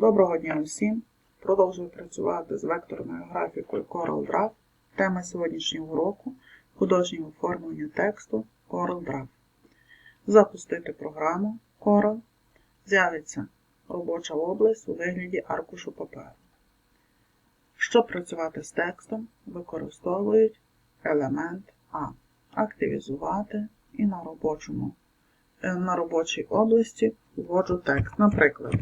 Доброго дня усім! Продовжую працювати з векторною графікою CorelDRAW. Тема сьогоднішнього уроку художнє оформлення тексту CorelDRAW. Запустити програму Corel. З'явиться робоча область у вигляді аркушу паперу. Щоб працювати з текстом, використовують елемент А. Активізувати і на робочому е, на робочій області вводжу текст. Наприклад,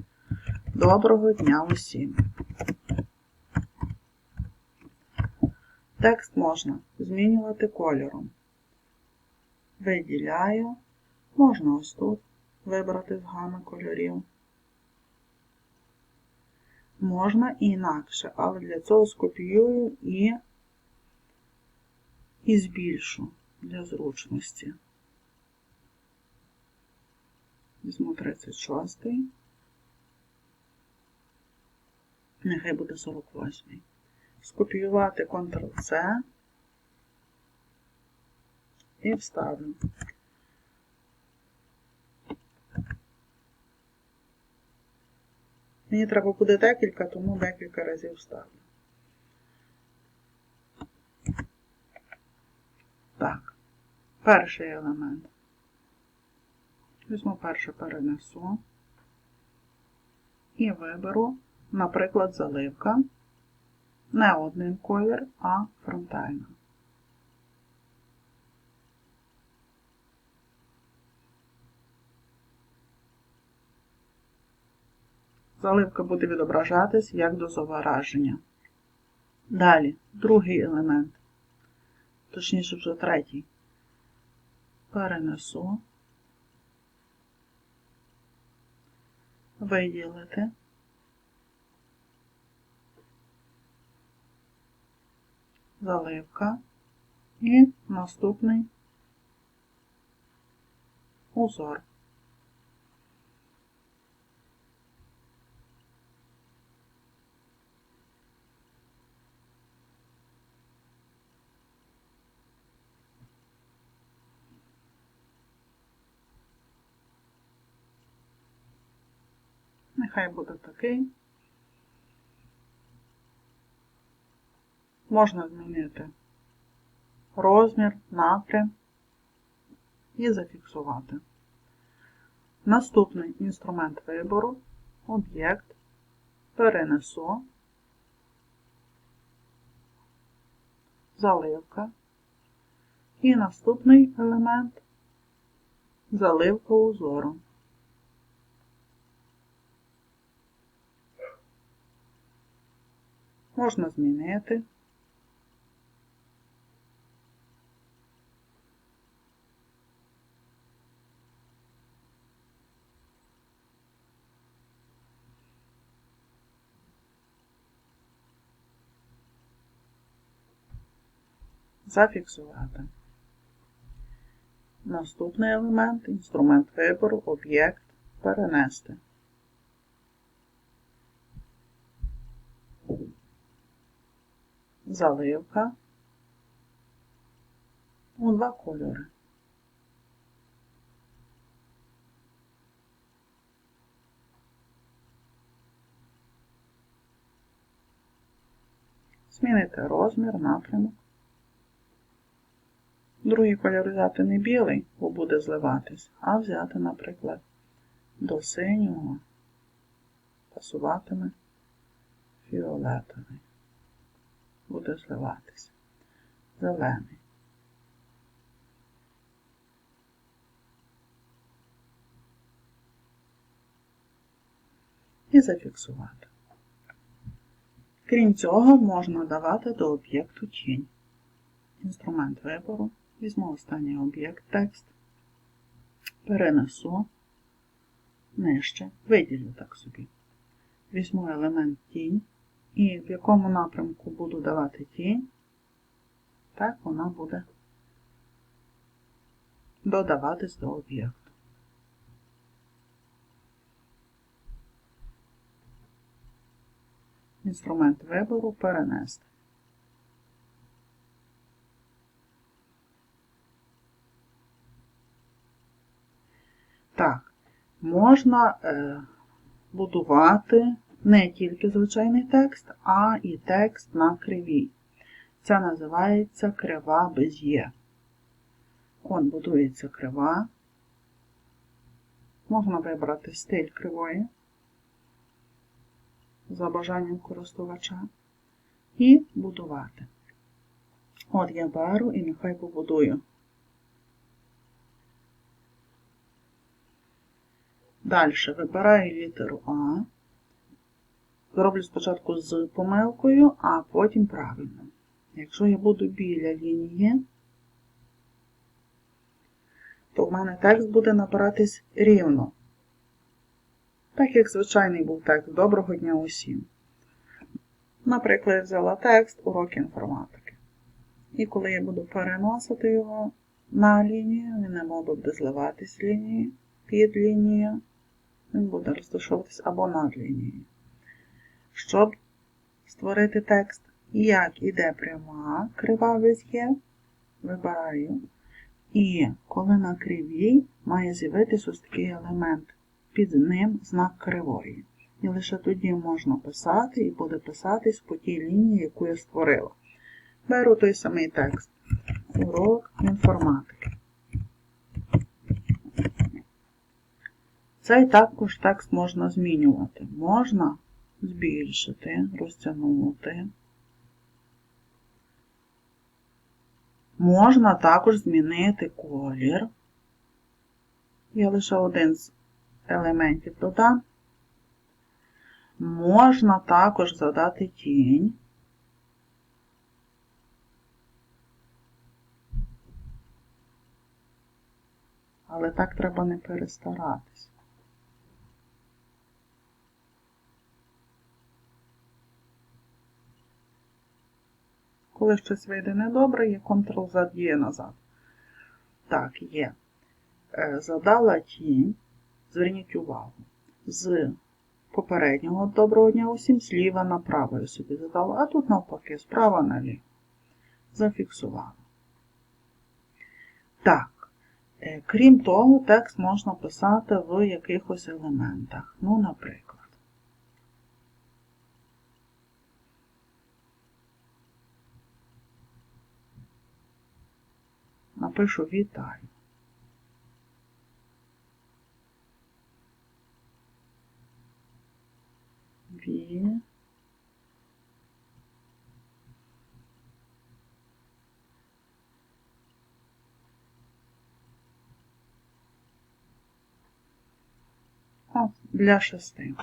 Доброго дня усім. Текст можна змінювати кольором. Виділяю, можна ось тут вибрати з гами кольорів. Можна і інакше, але для цього скопіюю і, і збільшу для зручності. Візьму 36. Нехай буде 48. Скопіювати Ctrl-C і вставлю. Мені треба буде декілька, тому декілька разів вставлю. Так, перший елемент. Візьму перше перенесу і виберу, наприклад, заливка. Не один колір, а фронтальна. Заливка буде відображатись як до зображення. Далі, другий елемент, точніше вже третій. Перенесу, виділити. Заливка і наступний узор. Нехай буде такий. Можна змінити розмір, напрям і зафіксувати. Наступний інструмент вибору, об'єкт, перенесу, заливка. І наступний елемент заливка узору. Можна змінити. Зафіксувати. Наступний елемент інструмент вибору, об'єкт перенести. Заливка у два кольори. Змінити розмір, напрямок. Другий кольор взяти не білий, бо буде зливатись, а взяти, наприклад, до синього пасуватиме фіолетовий. Буде зливатись. Зелений. І зафіксувати. Крім цього, можна давати до об'єкту тінь. Інструмент вибору. Візьму останній об'єкт текст, перенесу нижче, виділю так собі. Візьму елемент тінь і в якому напрямку буду давати тінь, так вона буде додаватись до об'єкту. Інструмент вибору перенести. Так, можна е, будувати не тільки звичайний текст, а і текст на кривій. Це називається крива без є. Он будується крива. Можна вибрати стиль кривої за бажанням користувача і будувати. От я беру і нехай побудую. Далі вибираю літеру А. Зроблю спочатку з помилкою, а потім правильно. Якщо я буду біля лінії, то в мене текст буде набиратись рівно. Так як звичайний був текст Доброго дня усім. Наприклад, я взяла текст урок інформатики. І коли я буду переносити його на лінію, він не буде зливатись лінії, під лінією, він буде розташовуватись або над лінією. Щоб створити текст, як іде пряма крива весь є, вибираю. І коли на кривій має з'явитися ось такий елемент, під ним знак кривої. І лише тоді можна писати і буде писатись по тій лінії, яку я створила. Беру той самий текст. Урок інформатики. Цей також текст можна змінювати. Можна збільшити, розтягнути. Можна також змінити колір. Я лише один з елементів додам. Можна також задати тінь. Але так треба не перестаратись. Коли щось вийде недобре, є Ctrl-Z є назад. Так, є. Е, задала тінь, зверніть увагу, з попереднього доброго дня усім зліва направо я собі задала, а тут навпаки, справа наліво. Зафіксувала. Так, е, крім того, текст можна писати в якихось елементах. Ну, наприклад. Напишу вітаю. Ві. Для шести.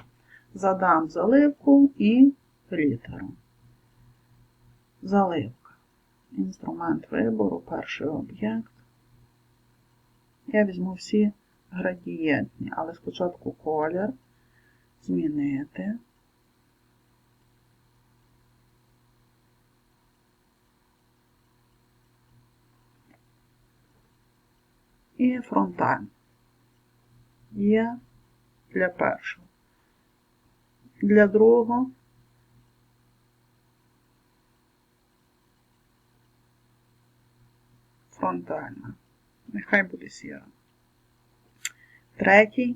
Задам заливку і літеру. Заливка. Інструмент вибору, перший об'єкт. Я візьму всі градієнтні, але спочатку колір змінити. І фронталь є для першого. Для другого фронтальна. Нехай буде сіра. Третій.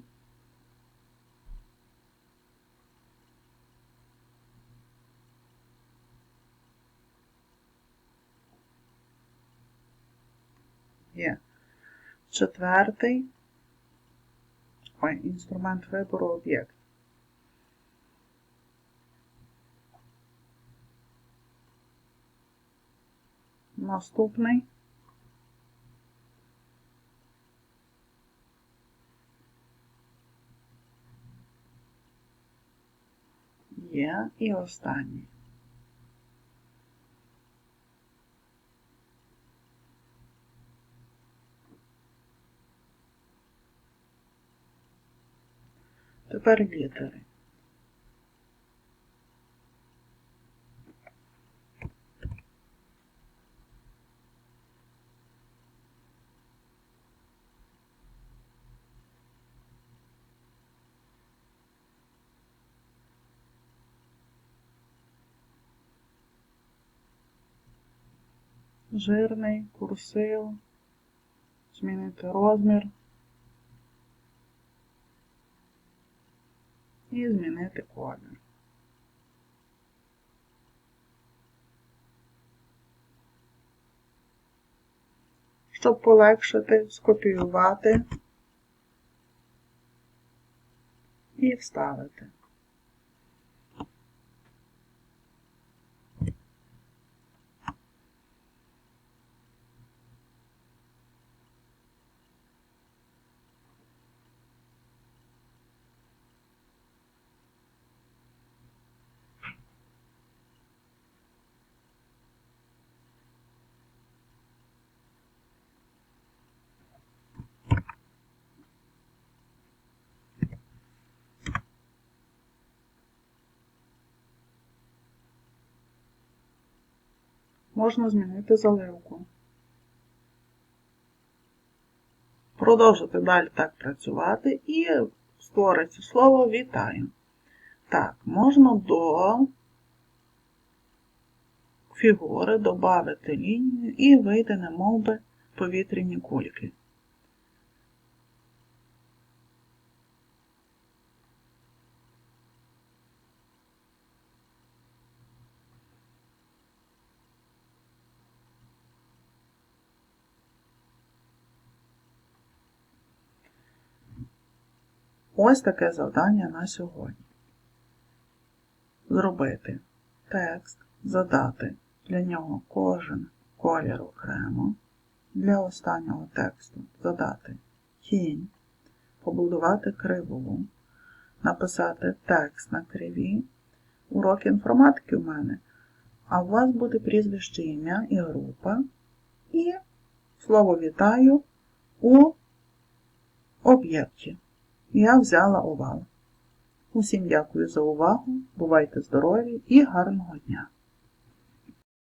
Є четвертий. Ой, інструмент вибору об'єкт. Наступний. Є і останнє. Тепер літери. жирний, курсив, змінити розмір і змінити колір. Щоб полегшити, скопіювати і вставити. Можна змінити заливку. Продовжити далі так працювати і створиться слово вітаю. Так, можна до фігури додати лінію і вийде немов би повітряні кульки. Ось таке завдання на сьогодні. Зробити текст, задати для нього кожен колір окремо. Для останнього тексту задати тінь, побудувати криву, написати текст на криві. Урок інформатики у мене, а у вас буде прізвище ім'я і група. І слово вітаю у об'єкті. Я взяла овал. Усім дякую за увагу, бувайте здорові і гарного дня!